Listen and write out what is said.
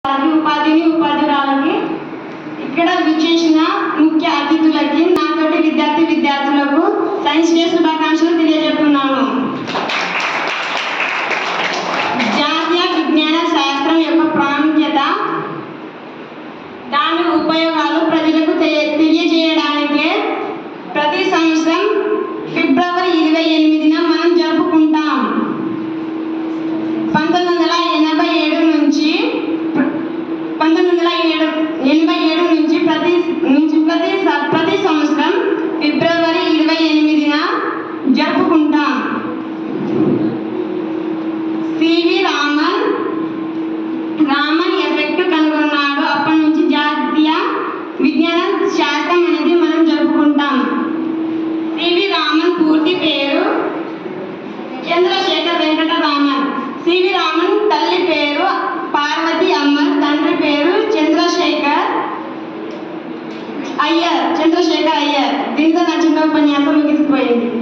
ఉపాధి ఉపాధిని ఉపాధ్యురాలకి ఇక్కడ విచ్చేసిన ముఖ్య అతిథులకి నాతోటి విద్యార్థి విద్యార్థులకు సైన్స్ డే శుభాకాంక్షలు తెలియజేస్తున్నాను. జాతీయ విజ్ఞాన శాస్త్రం యొక్క ప్రాముఖ్యత దాని ఉపయోగాలు ప్రజలకు తె- తెలియజేయడానికే ప్రతి సంవత్సరం ఫిబ్రవరి ఇరవై ఎనిమిదిన మనం జరుపుకుంటాం పంతొమ్మిది వందల ఎనభై ఏడు నుంచి ప్ర- పంతొమ్మిది వందల ఏడు ఎనభై ఏడు నుంచి ప్రతి నుంచి ప్రతి ప్రతి సంవత్సరం ఫిబ్రవరి ఇరవై ఎనిమిదిన జరుపుకుంటాం సివి రామన్ రామన్ ఎఫెక్ట్ కనుగొన్నాడు అప్పటి నుంచి జాతీయ విజ్ఞాన శాస్త్రం అనేది మనం జరుపుకుంటాం సివి రామన్ పూర్తి పేరు చంద్రశేఖర్ వెంకట రామన్ సివి రామన్ తల్లి ஐயர் சந்திரசேகர் ஐயர் இதுதான் நான் சின்ன பையன் அப்போ மிகித்து போயிருந்தேன்